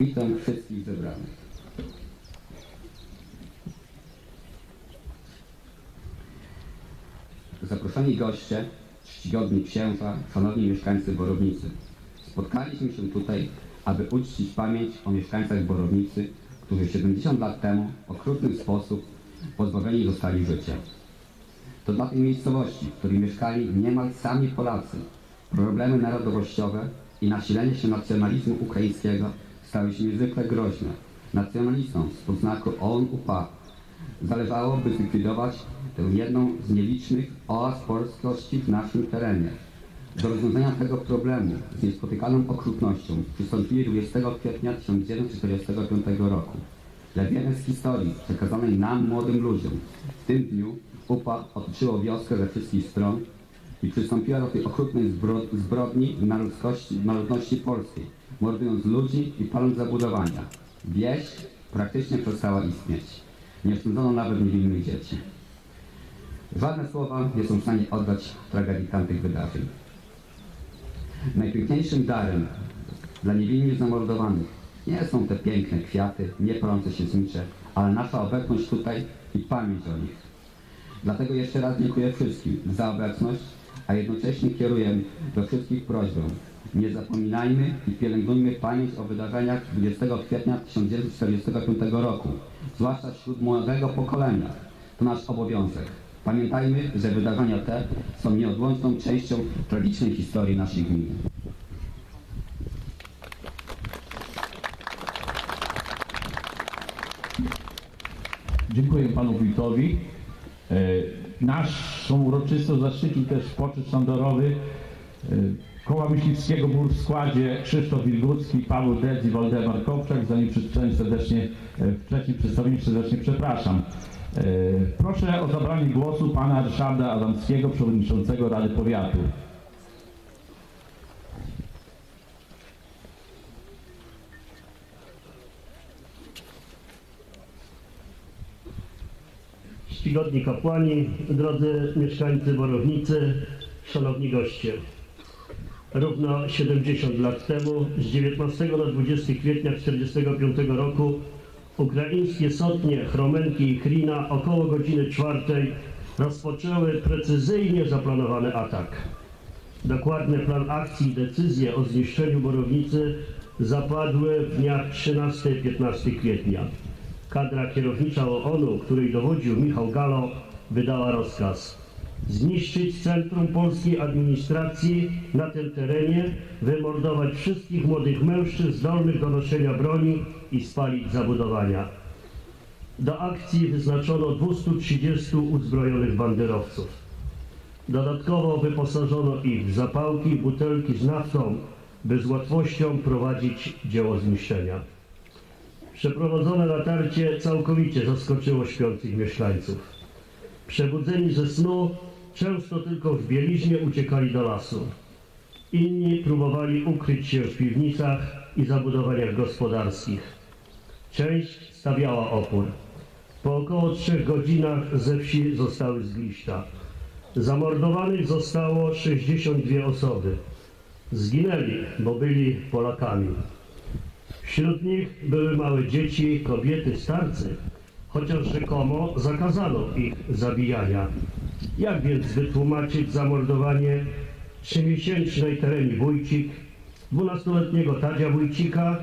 Witam wszystkich zebranych. Zaproszeni goście, czcigodni księża, szanowni mieszkańcy Borownicy. Spotkaliśmy się tutaj, aby uczcić pamięć o mieszkańcach Borownicy, którzy 70 lat temu w okrutny sposób pozbawieni zostali życia. To dla tej miejscowości, w której mieszkali niemal sami Polacy, problemy narodowościowe i nasilenie się nacjonalizmu ukraińskiego stały się niezwykle groźne. Nacjonalistom z znaku OUN-UPA zależało, by zlikwidować tę jedną z nielicznych oaz polskości w naszym terenie. Do rozwiązania tego problemu z niespotykaną okrutnością przystąpili 20 kwietnia 1945 roku. Jak wiemy z historii przekazanej nam, młodym ludziom, w tym dniu UPA otoczyło wioskę ze wszystkich stron i przystąpiła do tej okrutnej zbro zbrodni na ludzkości, na ludności polskiej, mordując ludzi i paląc zabudowania. Wieś praktycznie przestała istnieć. Nie oszczędzono nawet niewinnych dzieci. Żadne słowa nie są w stanie oddać tragedii tamtych wydarzeń. Najpiękniejszym darem dla niewinnie zamordowanych nie są te piękne kwiaty, nie palące się znicze, ale nasza obecność tutaj i pamięć o nich. Dlatego jeszcze raz dziękuję wszystkim za obecność, a jednocześnie kieruję do wszystkich prośbę. Nie zapominajmy i pielęgnujmy pamięć o wydarzeniach 20 kwietnia 1945 roku, zwłaszcza wśród młodego pokolenia. To nasz obowiązek. Pamiętajmy, że wydarzenia te są nieodłączną częścią tragicznej historii naszej gminy. Dziękuję panu wójtowi. E, Naszą uroczystość zaszczycił też poczet sztandarowy e, Koła Myśliwskiego był w składzie Krzysztof Wilgucki, Paweł Dec i Waldemar Kopczak. Za przedstawienie serdecznie, e, wcześniej przedstawienie serdecznie przepraszam. E, Proszę o zabranie głosu pana Ryszarda Adamskiego, przewodniczącego Rady Powiatu. czcigodni kapłani, drodzy mieszkańcy Borownicy, szanowni goście. Równo 70 lat temu, z 19 na 20 kwietnia 1945 roku, ukraińskie sotnie Chromenki i Krina około godziny czwartej rozpoczęły precyzyjnie zaplanowany atak. Dokładny plan akcji i decyzje o zniszczeniu Borownicy zapadły w dniach 13-15 kwietnia. Kadra kierownicza OON-u, której dowodził Michał Galo, wydała rozkaz zniszczyć centrum polskiej administracji na tym terenie, wymordować wszystkich młodych mężczyzn zdolnych do noszenia broni i spalić zabudowania. Do akcji wyznaczono 230 uzbrojonych banderowców. Dodatkowo wyposażono ich w zapałki butelki z naftą, by z łatwością prowadzić dzieło zniszczenia. Przeprowadzone natarcie całkowicie zaskoczyło śpiących mieszkańców. Przebudzeni ze snu, często tylko w bieliźnie uciekali do lasu. Inni próbowali ukryć się w piwnicach i zabudowaniach gospodarskich. Część stawiała opór. Po około trzech godzinach ze wsi zostały zgliszcza. Zamordowanych zostało 62 osoby. Zginęli, bo byli Polakami. Wśród nich były małe dzieci, kobiety, starcy, chociaż rzekomo zakazano ich zabijania. Jak więc wytłumaczyć zamordowanie trzymiesięcznej Tereni Wójcik, dwunastoletniego Tadzia Wójcika,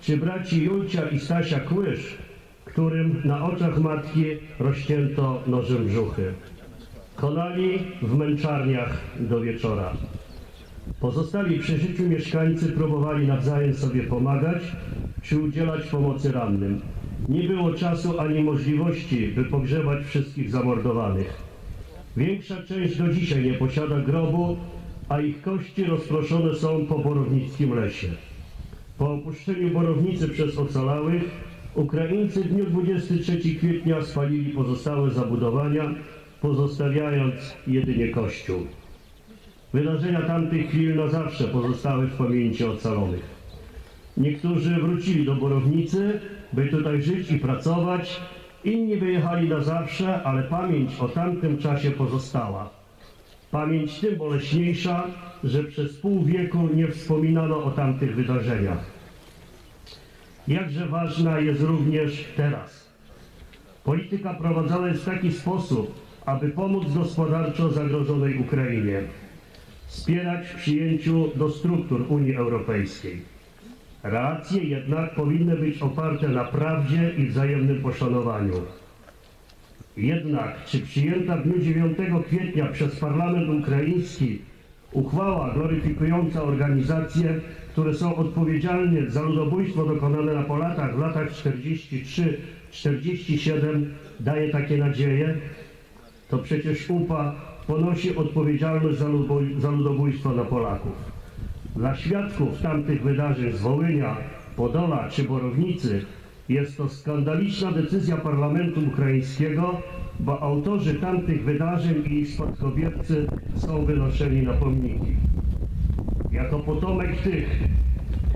czy braci Julcia i Stasia Kłysz, którym na oczach matki rozcięto nożem brzuchy. Konali w męczarniach do wieczora. Pozostali przy życiu mieszkańcy próbowali nawzajem sobie pomagać czy udzielać pomocy rannym. Nie było czasu ani możliwości, by pogrzebać wszystkich zamordowanych. Większa część do dzisiaj nie posiada grobu, a ich kości rozproszone są po borownickim lesie. Po opuszczeniu Borownicy przez ocalałych, Ukraińcy w dniu 23 kwietnia spalili pozostałe zabudowania, pozostawiając jedynie kościół. Wydarzenia tamtych chwil na zawsze pozostały w pamięci ocalonych. Niektórzy wrócili do Borownicy, by tutaj żyć i pracować, inni wyjechali na zawsze, ale pamięć o tamtym czasie pozostała. Pamięć tym boleśniejsza, że przez pół wieku nie wspominano o tamtych wydarzeniach. jakże ważna jest również teraz. Polityka prowadzona jest w taki sposób, aby pomóc gospodarczo zagrożonej Ukrainie, wspierać w przyjęciu do struktur Unii Europejskiej. Relacje jednak powinny być oparte na prawdzie i wzajemnym poszanowaniu. Jednak czy przyjęta w dniu 9 kwietnia przez parlament ukraiński uchwała gloryfikująca organizacje, które są odpowiedzialne za ludobójstwo dokonane na Polakach w latach 43-47 daje takie nadzieje? To przecież UPA ponosi odpowiedzialność za, ludobój- za ludobójstwo na Polaków. Dla świadków tamtych wydarzeń z Wołynia, Podola czy Borownicy jest to skandaliczna decyzja parlamentu ukraińskiego, bo autorzy tamtych wydarzeń i ich spadkobiercy są wynoszeni na pomniki. Jako potomek tych,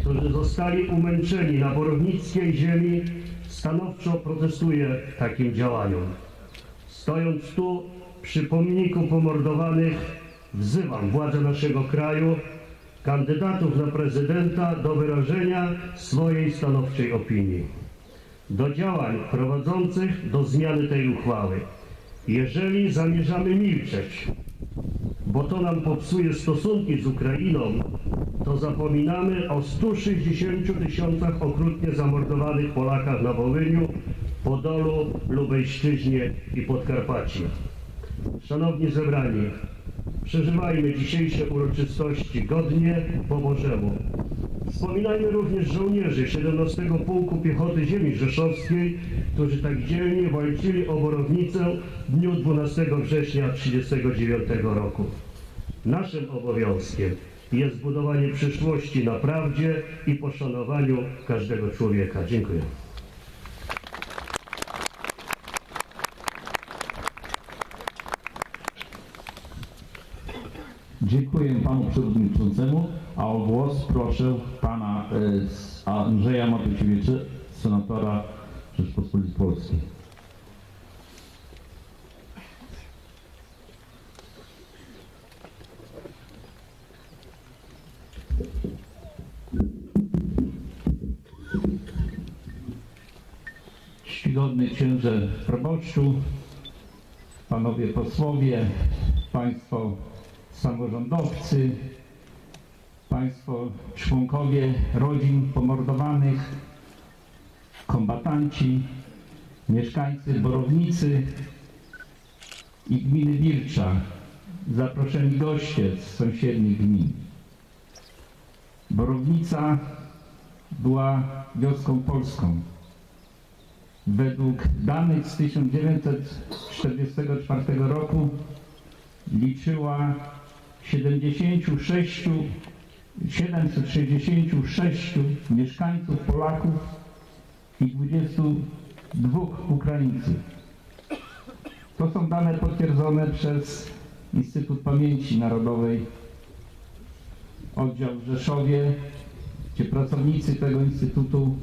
którzy zostali umęczeni na borownickiej ziemi, stanowczo protestuję takim działaniom. Stojąc tu przy pomniku pomordowanych, wzywam władze naszego kraju, kandydatów na prezydenta do wyrażenia swojej stanowczej opinii. Do działań prowadzących do zmiany tej uchwały. Jeżeli zamierzamy milczeć, bo to nam popsuje stosunki z Ukrainą, to zapominamy o 160 tysiącach okrutnie zamordowanych Polakach na Wołyniu, Podolu, Lubelszczyźnie i Podkarpaciu. Szanowni zebrani, przeżywajmy dzisiejsze uroczystości godnie po Bożemu. Wspominajmy również żołnierzy 17 Pułku Piechoty Ziemi Rzeszowskiej, którzy tak dzielnie walczyli o Borownicę w dniu 12 września 1939 roku. Naszym obowiązkiem jest budowanie przyszłości na prawdzie i poszanowaniu każdego człowieka. Dziękuję. Dziękuję panu przewodniczącemu, a o głos proszę pana e, Andrzeja Matusiewicza, senatora Rzeczpospolitej Polskiej. Czcigodny księże proboszczu, panowie posłowie, państwo samorządowcy, państwo członkowie rodzin pomordowanych, kombatanci, mieszkańcy Borownicy i gminy Wilcza, zaproszeni goście z sąsiednich gmin. Borownica była wioską polską. Według danych z 1944 roku liczyła 76, 766 mieszkańców Polaków i 22 Ukraińców. To są dane potwierdzone przez Instytut Pamięci Narodowej, oddział w Rzeszowie, gdzie pracownicy tego instytutu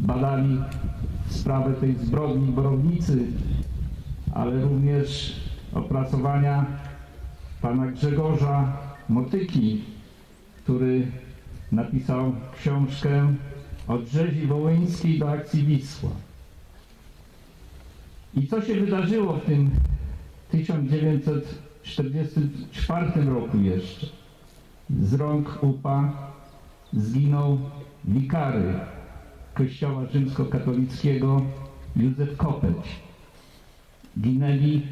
badali sprawę tej zbrodni Borownicy, ale również opracowania pana Grzegorza Motyki, który napisał książkę od rzezi wołyńskiej do akcji Wisła. I co się wydarzyło w tym 1944 roku jeszcze? Z rąk UPA zginął wikary Kościoła Rzymskokatolickiego Józef Kopeć. Ginęli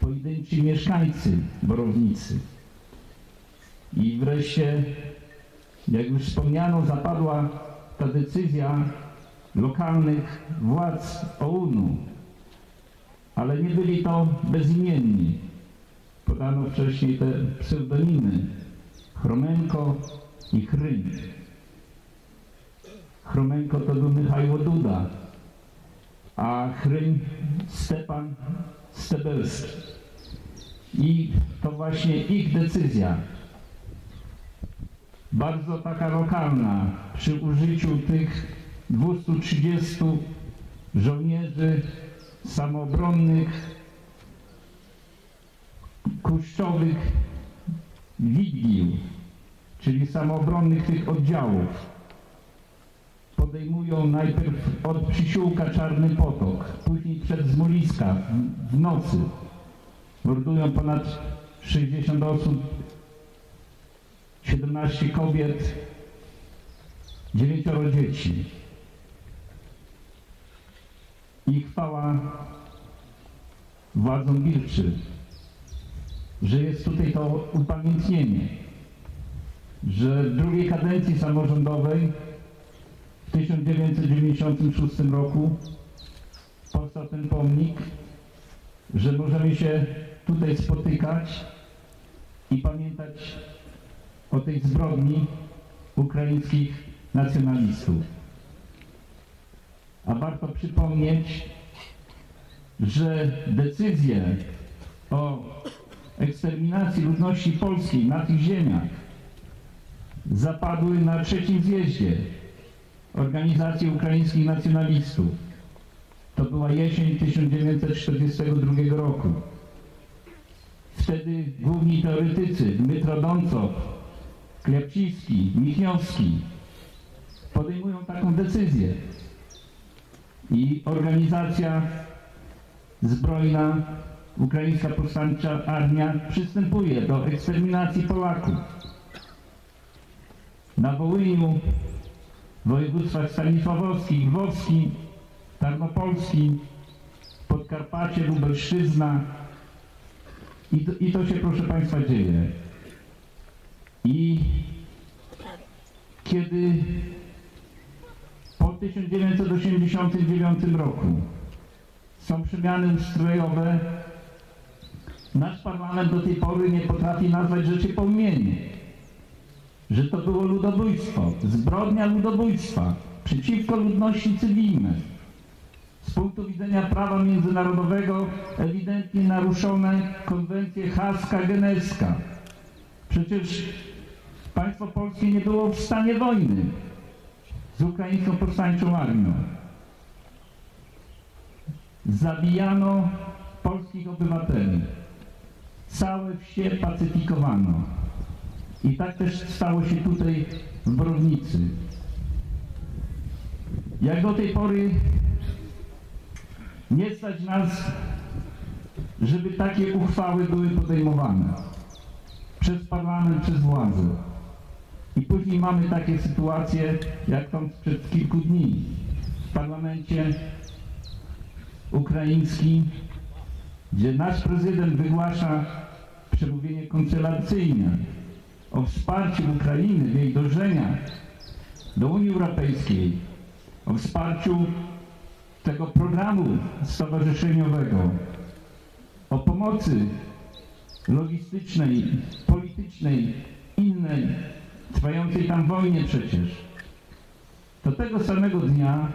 pojedynczy mieszkańcy Borownicy. I wreszcie, jak już wspomniano, zapadła ta decyzja lokalnych władz OUN-u, ale nie byli to bezimienni. Podano wcześniej te pseudonimy Chromenko i Chrym. Chromenko to był Michał Duda, a Chrym Stepan Stebelski. I to właśnie ich decyzja, bardzo taka lokalna, przy użyciu tych 230 żołnierzy samoobronnych, kuszczowych Wigilił, czyli samoobronnych tych oddziałów, pod podejmują najpierw od przysiłka Czarny Potok, przed w, w nocy. Mordują ponad 60 osób, 17 kobiet, 9 dzieci. I chwała władzom Wilczy, że jest tutaj to upamiętnienie, że w drugiej kadencji samorządowej w 1996 roku powstał ten pomnik, że możemy się tutaj spotykać i pamiętać o tej zbrodni ukraińskich nacjonalistów. A warto przypomnieć, że decyzje o eksterminacji ludności polskiej na tych ziemiach zapadły na trzecim zjeździe Organizacji Ukraińskich Nacjonalistów. To była jesień 1942 roku. Wtedy główni teoretycy Dmytro Doncow, Klepciński, Michniowski podejmują taką decyzję. I organizacja zbrojna, Ukraińska Powstańcza Armia przystępuje do eksterminacji Polaków. Na Wołyniu, w województwach stanisławowski, lwowski, tarnopolski, Podkarpacie, Lubelszczyzna. I to, I to się, proszę Państwa, dzieje. I kiedy po 1989 roku są przemiany ustrojowe, nasz parlament do tej pory nie potrafi nazwać rzeczy po imieniu. Że to było ludobójstwo, zbrodnia ludobójstwa przeciwko ludności cywilnej. Z punktu widzenia prawa międzynarodowego ewidentnie naruszone konwencje haska, geneska. Przecież państwo polskie nie było w stanie wojny z ukraińską powstańczą armią. Zabijano polskich obywateli. Całe wsie pacyfikowano. I tak też stało się tutaj w Borownicy. Jak do tej pory nie stać nas, żeby takie uchwały były podejmowane przez parlament, przez władzę. I później mamy takie sytuacje, jak tam przed kilku dni w parlamencie ukraińskim, gdzie nasz prezydent wygłasza przemówienie koncylacyjne o wsparciu Ukrainy w jej dążeniach do Unii Europejskiej, o wsparciu tego programu stowarzyszeniowego, o pomocy logistycznej, politycznej, innej, trwającej tam wojnie przecież. To tego samego dnia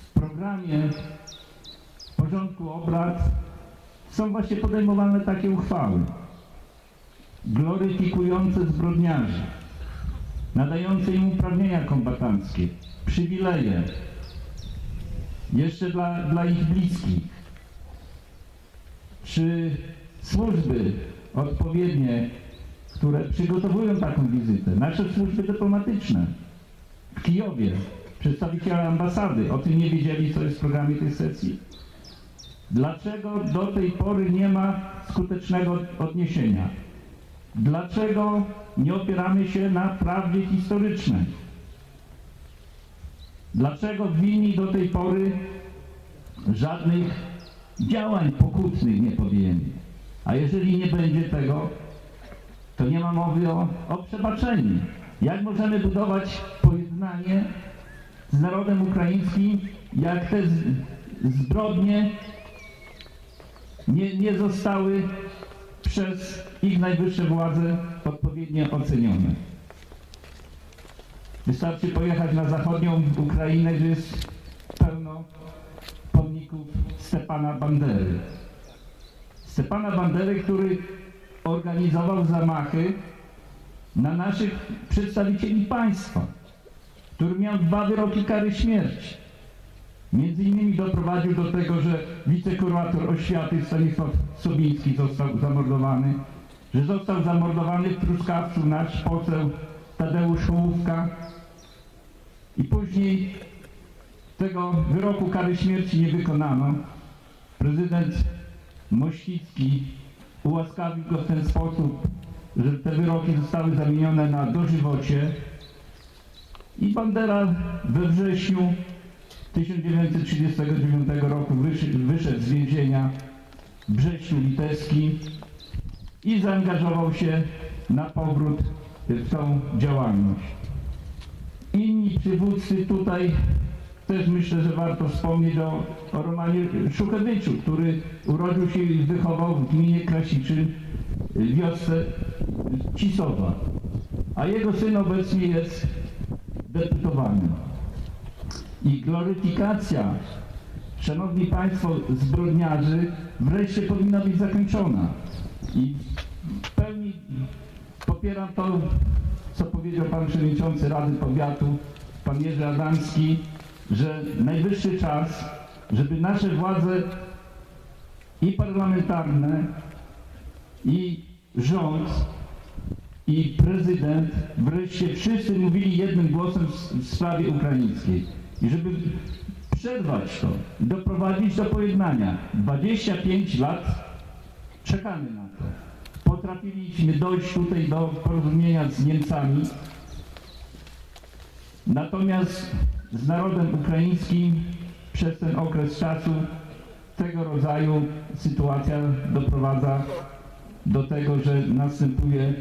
w programie porządku obrad są właśnie podejmowane takie uchwały gloryfikujące zbrodniarzy, nadające im uprawnienia kombatanckie, przywileje, jeszcze dla, dla ich bliskich, czy służby odpowiednie, które przygotowują taką wizytę, nasze służby dyplomatyczne w Kijowie, przedstawiciele ambasady, o tym nie wiedzieli, co jest w programie tej sesji. Dlaczego do tej pory nie ma skutecznego odniesienia? Dlaczego nie opieramy się na prawdzie historycznej? Dlaczego winni do tej pory żadnych działań pokutnych nie podjęli? A jeżeli nie będzie tego, to nie ma mowy o, o przebaczeniu. Jak możemy budować pojednanie z narodem ukraińskim, jak te zbrodnie nie, nie zostały przez ich najwyższe władze odpowiednio ocenione. Wystarczy pojechać na zachodnią Ukrainę, gdzie jest pełno pomników Stepana Bandery. Stepana Bandery, który organizował zamachy na naszych przedstawicieli państwa, który miał dwa wyroki kary śmierci. Między innymi doprowadził do tego, że wicekurator oświaty Stanisław Sobiński został zamordowany, że został zamordowany w Truskawcu nasz poseł Tadeusz Hołówka, I później tego wyroku kary śmierci nie wykonano. Prezydent Mościcki ułaskawił go w ten sposób, że te wyroki zostały zamienione na dożywocie i Bandera we wrześniu 1939 roku wyszedł, z więzienia w Brześciu Litewskim i zaangażował się na powrót w tą działalność. Inni przywódcy tutaj też myślę, że warto wspomnieć o, o Romanie Szuchewiczu, który urodził się i wychował w gminie Krasiczyn w wiosce Cisowa, a jego syn obecnie jest deputowany. I gloryfikacja, szanowni państwo, zbrodniarzy wreszcie powinna być zakończona. I w pełni popieram to, co powiedział pan przewodniczący Rady Powiatu, pan Jerzy Adamski, że najwyższy czas, żeby nasze władze i parlamentarne, i rząd, i prezydent wreszcie wszyscy mówili jednym głosem w, sprawie ukraińskiej. I żeby przerwać to, doprowadzić do pojednania. 25 lat czekamy na to. Potrafiliśmy dojść tutaj do porozumienia z Niemcami, natomiast z narodem ukraińskim przez ten okres czasu tego rodzaju sytuacja doprowadza do tego, że następuje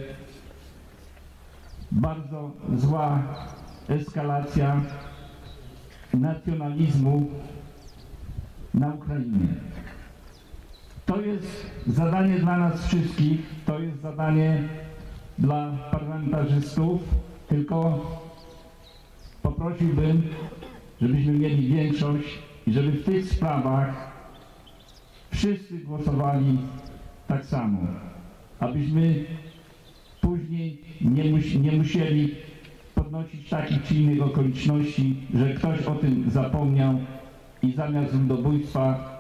bardzo zła eskalacja nacjonalizmu na Ukrainie. To jest zadanie dla nas wszystkich, to jest zadanie dla parlamentarzystów, tylko poprosiłbym, żebyśmy mieli większość i żeby w tych sprawach wszyscy głosowali tak samo, abyśmy później nie, mus, nie musieli podnosić takich czy innych okoliczności, że ktoś o tym zapomniał i zamiast ludobójstwa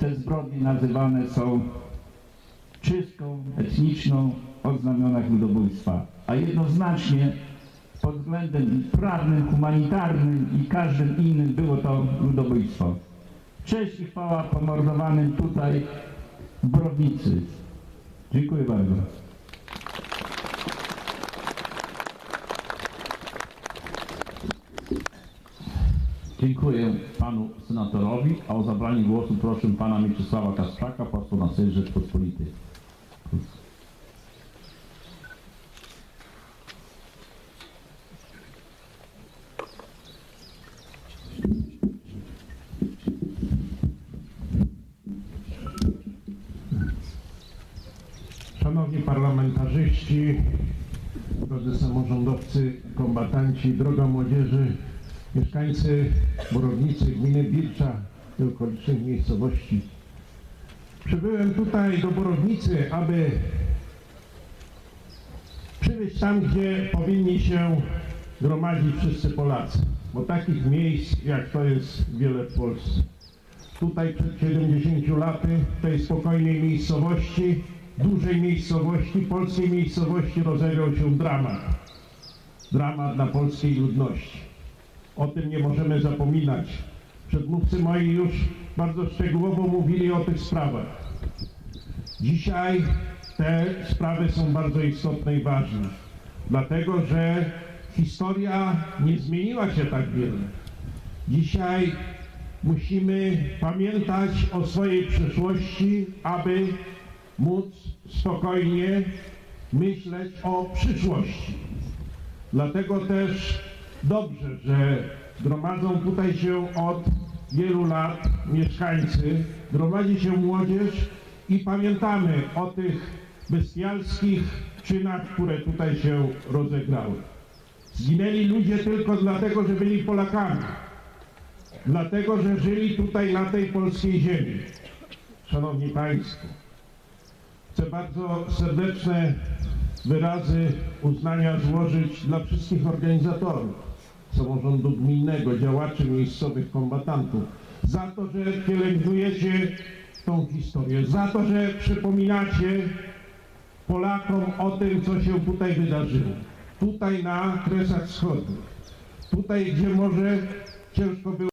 te zbrodnie nazywane są czystką etniczną o znamionach ludobójstwa. A jednoznacznie pod względem prawnym, humanitarnym i każdym innym było to ludobójstwo. Cześć i chwała pomordowanym tutaj w Borownicy. Dziękuję bardzo. Dziękuję panu senatorowi, a o zabranie głosu proszę pana Mieczysława Kasprzaka, posła na Sejm Rzeczpospolitej. Szanowni parlamentarzyści, drodzy samorządowcy, kombatanci, droga młodzieży, mieszkańcy Borownicy, gminy Bircza i okolicznych miejscowości. Przybyłem tutaj do Borownicy, aby przywieźć tam, gdzie powinni się gromadzić wszyscy Polacy, bo takich miejsc jak to jest wiele w Polsce. Tutaj przed 70 laty, w tej spokojnej miejscowości, dużej miejscowości, polskiej miejscowości rozegrał się dramat. Dramat dla polskiej ludności. O tym nie możemy zapominać. Przedmówcy moi już bardzo szczegółowo mówili o tych sprawach. Dzisiaj te sprawy są bardzo istotne i ważne, dlatego że historia nie zmieniła się tak wiele. Dzisiaj musimy pamiętać o swojej przeszłości, aby móc spokojnie myśleć o przyszłości. Dlatego też dobrze, że gromadzą tutaj się od wielu lat mieszkańcy, gromadzi się młodzież i pamiętamy o tych bestialskich czynach, które tutaj się rozegrały. Zginęli ludzie tylko dlatego, że byli Polakami, dlatego, że żyli tutaj na tej polskiej ziemi. Szanowni Państwo, chcę bardzo serdeczne wyrazy uznania złożyć dla wszystkich organizatorów samorządu gminnego, działaczy miejscowych, kombatantów, za to, że pielęgnujecie tą historię, za to, że przypominacie Polakom o tym, co się tutaj wydarzyło, tutaj na Kresach Wschodnich. Tutaj, gdzie może ciężko było